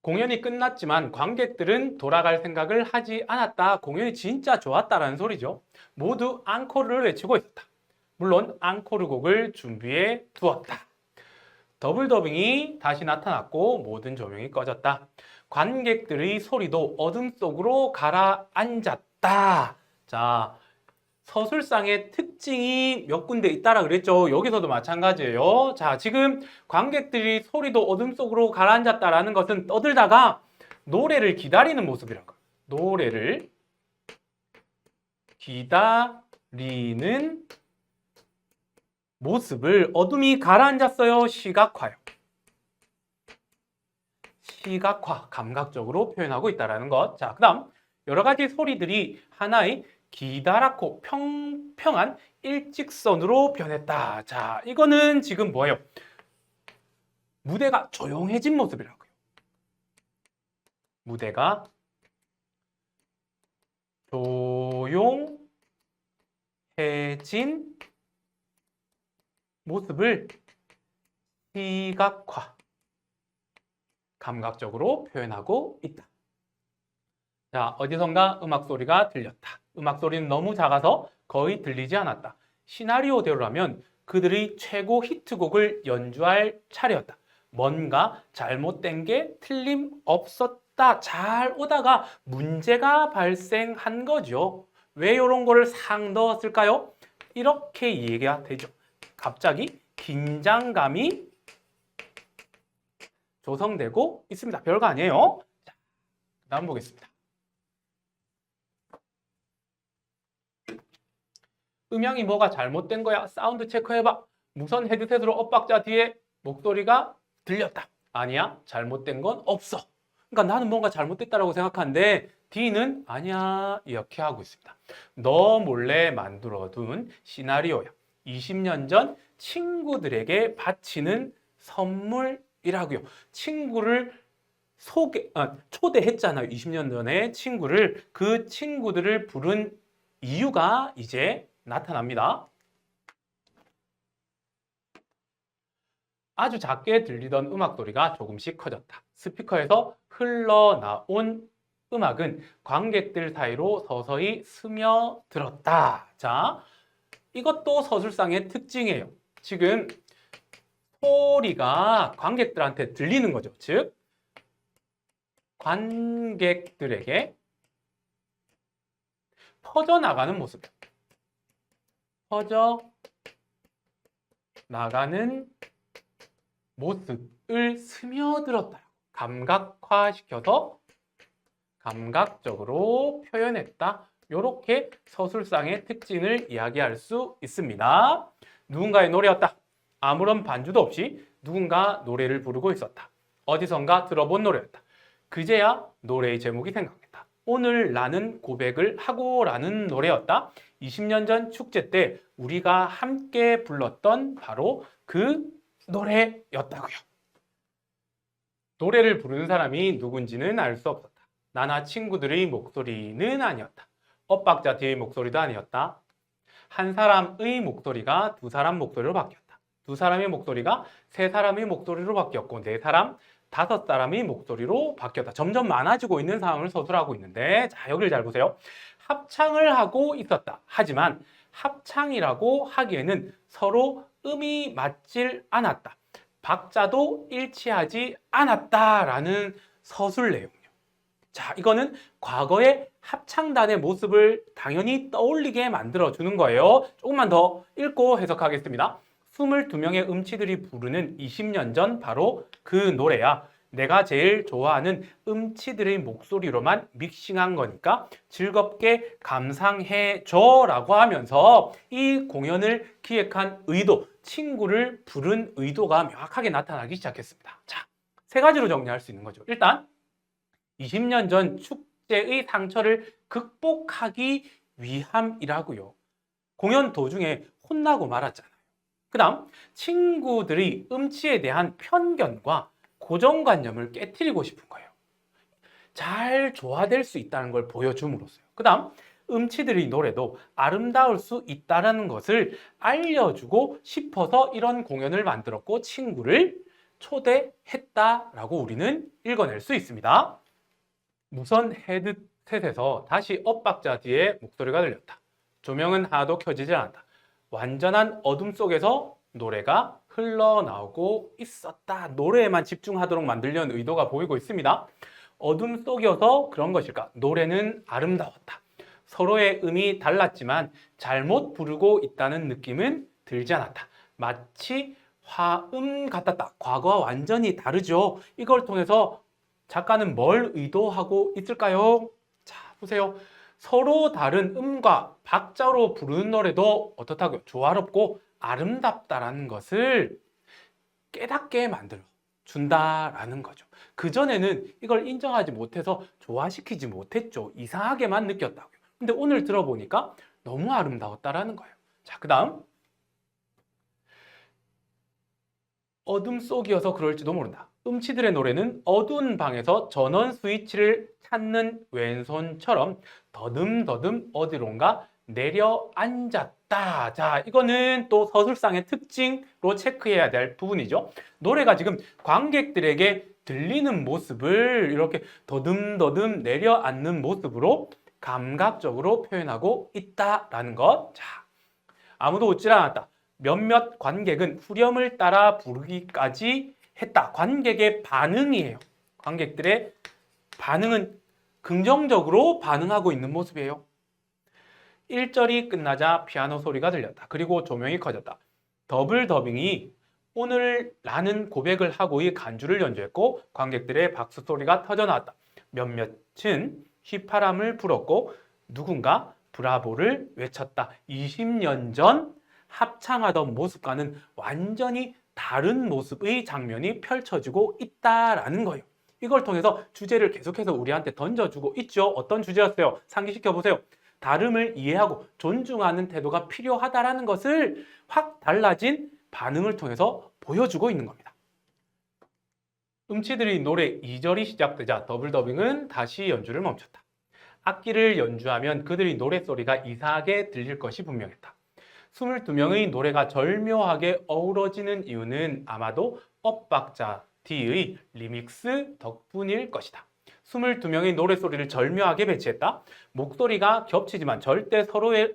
공연이 끝났지만 관객들은 돌아갈 생각을 하지 않았다. 공연이 진짜 좋았다라는 소리죠. 모두 앙코르를 외치고 있었다. 물론 앙코르 곡을 준비해 두었다. 더블 더빙이 다시 나타났고 모든 조명이 꺼졌다. 관객들의 소리도 어둠 속으로 가라앉았다. 자, 서술상의 특징이 몇 군데 있다라 그랬죠. 여기서도 마찬가지예요. 자, 지금 관객들이 소리도 어둠 속으로 가라앉았다라는 것은 떠들다가 노래를 기다리는 모습이라고. 노래를 기다리는 모습을 어둠이 가라앉았어요. 시각화요. 시각화, 감각적으로 표현하고 있다라는 것. 자, 그다음 여러 가지 소리들이 하나의 기다랗고 평평한 일직선으로 변했다. 자, 이거는 지금 뭐예요? 무대가 조용해진 모습이라고요. 무대가 조용해진 모습을 시각화, 감각적으로 표현하고 있다. 자, 어디선가 음악 소리가 들렸다. 음악 소리는 너무 작아서 거의 들리지 않았다. 시나리오대로라면 그들의 최고 히트곡을 연주할 차례였다. 뭔가 잘못된 게 틀림없었다. 잘 오다가 문제가 발생한 거죠. 왜 이런 거를 상 넣었을까요? 이렇게 이해가 되죠. 갑자기 긴장감이 조성되고 있습니다. 별거 아니에요. 자, 다음 보겠습니다. 음향이 뭐가 잘못된 거야? 사운드 체크해봐. 무선 헤드셋으로 엇박자 뒤에 목소리가 들렸다. 아니야, 잘못된 건 없어. 그러니까 나는 뭔가 잘못됐다라고 생각하는데 D는 아니야 이렇게 하고 있습니다. 너 몰래 만들어둔 시나리오야. 20년 전 친구들에게 바치는 선물이라고요. 친구를 소개, 아, 초대했잖아요. 20년 전에 친구를 그 친구들을 부른 이유가 이제 나타납니다. 아주 작게 들리던 음악 소리가 조금씩 커졌다. 스피커에서 흘러나온 음악은 관객들 사이로 서서히 스며들었다. 자, 이것도 서술상의 특징이에요. 지금 소리가 관객들한테 들리는 거죠. 즉, 관객들에게 퍼져나가는 모습. 퍼져 나가는 모습을 스며들었다. 감각화시켜서 감각적으로 표현했다. 이렇게 서술상의 특징을 이야기할 수 있습니다. 누군가의 노래였다. 아무런 반주도 없이 누군가 노래를 부르고 있었다. 어디선가 들어본 노래였다. 그제야 노래의 제목이 생각났다. 오늘 나는 고백을 하고 라는 노래였다. 20년 전 축제 때 우리가 함께 불렀던 바로 그 노래였다고요. 노래를 부르는 사람이 누군지는 알 수 없었다. 나나 친구들의 목소리는 아니었다. 엇박자 뒤의 목소리도 아니었다. 한 사람의 목소리가 두 사람 목소리로 바뀌었다. 두 사람의 목소리가 세 사람의 목소리로 바뀌었고 네 사람, 다섯 사람의 목소리로 바뀌었다. 점점 많아지고 있는 상황을 서술하고 있는데 자 여기를 잘 보세요. 합창을 하고 있었다. 하지만 합창이라고 하기에는 서로 음이 맞질 않았다. 박자도 일치하지 않았다라는 서술 내용이요. 자, 이거는 과거의 합창단의 모습을 당연히 떠올리게 만들어 주는 거예요. 조금만 더 읽고 해석하겠습니다. 22명의 음치들이 부르는 20년 전 바로 그 노래야. 내가 제일 좋아하는 음치들의 목소리로만 믹싱한 거니까 즐겁게 감상해 줘 라고 하면서 이 공연을 기획한 의도, 친구를 부른 의도가 명확하게 나타나기 시작했습니다. 자, 세 가지로 정리할 수 있는 거죠. 일단 20년 전 축제의 상처를 극복하기 위함이라고요. 공연 도중에 혼나고 말았잖아요. 그 다음 친구들이 음치에 대한 편견과 고정관념을 깨뜨리고 싶은 거예요. 잘 조화될 수 있다는 걸 보여줌으로써요. 그 다음 음치들의 노래도 아름다울 수 있다는 것을 알려주고 싶어서 이런 공연을 만들었고 친구를 초대했다라고 우리는 읽어낼 수 있습니다. 무선 헤드셋에서 다시 엇박자 뒤에 목소리가 들렸다. 조명은 하나도 켜지지 않았다. 완전한 어둠 속에서 노래가 흘러나오고 있었다. 노래에만 집중하도록 만들려는 의도가 보이고 있습니다. 어둠 속이어서 그런 것일까? 노래는 아름다웠다. 서로의 음이 달랐지만 잘못 부르고 있다는 느낌은 들지 않았다. 마치 화음 같았다. 과거와 완전히 다르죠. 이걸 통해서 작가는 뭘 의도하고 있을까요? 자, 보세요. 서로 다른 음과 박자로 부르는 노래도 어떻다고요? 조화롭고 아름답다라는 것을 깨닫게 만들어 준다라는 거죠. 그전에는 이걸 인정하지 못해서 조화시키지 못했죠. 이상하게만 느꼈다고요. 근데 오늘 들어보니까 너무 아름다웠다라는 거예요. 자, 그 다음. 어둠 속이어서 그럴지도 모른다. 음치들의 노래는 어두운 방에서 전원 스위치를 찾는 왼손처럼 더듬더듬 어디론가 내려앉았다. 자, 이거는 또 서술상의 특징으로 체크해야 될 부분이죠. 노래가 지금 관객들에게 들리는 모습을 이렇게 더듬더듬 내려앉는 모습으로 감각적으로 표현하고 있다라는 것. 자, 아무도 웃질 않았다. 몇몇 관객은 후렴을 따라 부르기까지 했다. 관객의 반응이에요. 관객들의 반응은 긍정적으로 반응하고 있는 모습이에요. 1절이 끝나자 피아노 소리가 들렸다. 그리고 조명이 커졌다. 더블 더빙이 오늘 라는 고백을 하고 이 간주를 연주했고 관객들의 박수 소리가 터져 나왔다. 몇몇은 휘파람을 불었고 누군가 브라보를 외쳤다. 20년 전 합창하던 모습과는 완전히 다른 모습의 장면이 펼쳐지고 있다라는 거예요. 이걸 통해서 주제를 계속해서 우리한테 던져주고 있죠. 어떤 주제였어요? 상기시켜 보세요. 다름을 이해하고 존중하는 태도가 필요하다라는 것을 확 달라진 반응을 통해서 보여주고 있는 겁니다. 음치들이 노래 2절이 시작되자 더블 더빙은 다시 연주를 멈췄다. 악기를 연주하면 그들이 노랫소리가 이상하게 들릴 것이 분명했다. 22명의 노래가 절묘하게 어우러지는 이유는 아마도 업박자 D의 리믹스 덕분일 것이다. 22명의 노래소리를 절묘하게 배치했다. 목소리가 겹치지만 절대 서로의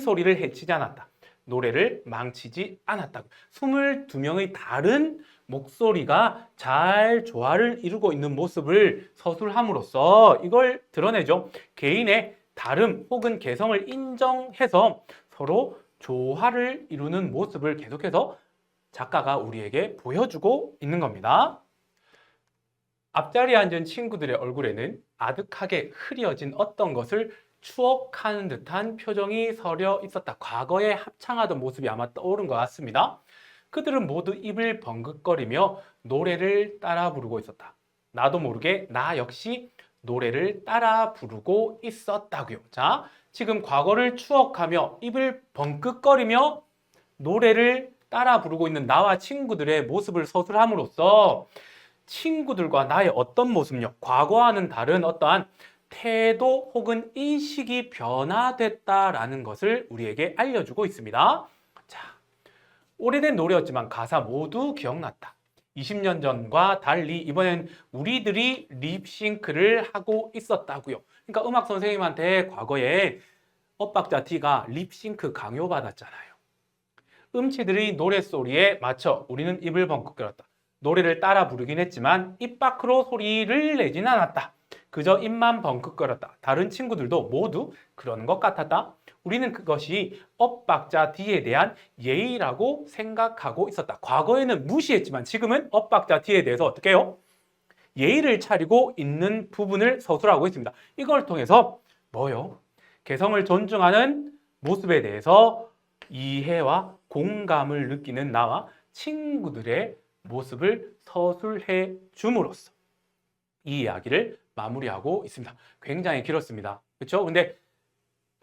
소리를 해치지 않았다. 노래를 망치지 않았다. 22명의 다른 목소리가 잘 조화를 이루고 있는 모습을 서술함으로써 이걸 드러내죠. 개인의 다름 혹은 개성을 인정해서 서로 조화를 이루는 모습을 계속해서 작가가 우리에게 보여주고 있는 겁니다. 앞자리에 앉은 친구들의 얼굴에는 아득하게 흐려진 어떤 것을 추억하는 듯한 표정이 서려 있었다. 과거에 합창하던 모습이 아마 떠오른 것 같습니다. 그들은 모두 입을 벙긋거리며 노래를 따라 부르고 있었다. 나도 모르게 나 역시 노래를 따라 부르고 있었다고요. 자, 지금 과거를 추억하며 입을 벙긋거리며 노래를 따라 부르고 있는 나와 친구들의 모습을 서술함으로써 친구들과 나의 어떤 모습요, 과거와는 다른 어떠한 태도 혹은 인식이 변화됐다라는 것을 우리에게 알려주고 있습니다. 자, 오래된 노래였지만 가사 모두 기억났다. 20년 전과 달리 이번엔 우리들이 립싱크를 하고 있었다고요. 그러니까 음악 선생님한테 과거에 엇박자 T가 립싱크 강요받았잖아요. 음치들의 노랫소리에 맞춰 우리는 입을 벙긋 끌었다. 노래를 따라 부르긴 했지만 입 밖으로 소리를 내진 않았다. 그저 입만 벙긋거렸다. 다른 친구들도 모두 그러는 것 같았다. 우리는 그것이 엇박자 D에 대한 예의라고 생각하고 있었다. 과거에는 무시했지만 지금은 엇박자 D에 대해서 어떻게 해요? 예의를 차리고 있는 부분을 서술하고 있습니다. 이걸 통해서 뭐요? 개성을 존중하는 모습에 대해서 이해와 공감을 느끼는 나와 친구들의 모습을 서술해 줌으로써 이 이야기를 마무리하고 있습니다. 굉장히 길었습니다. 그렇죠? 근데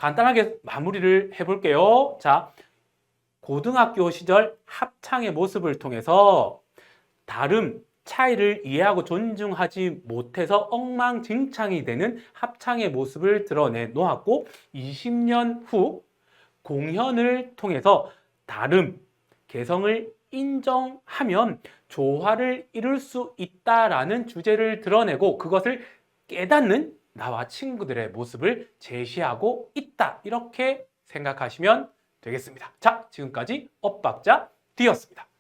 간단하게 마무리를 해볼게요. 자, 고등학교 시절 합창의 모습을 통해서 다름, 차이를 이해하고 존중하지 못해서 엉망진창이 되는 합창의 모습을 드러내 놓았고 20년 후 공연을 통해서 다름, 개성을 인정하면 조화를 이룰 수 있다라는 주제를 드러내고 그것을 깨닫는 나와 친구들의 모습을 제시하고 있다. 이렇게 생각하시면 되겠습니다. 자, 지금까지 엇박자 D였습니다.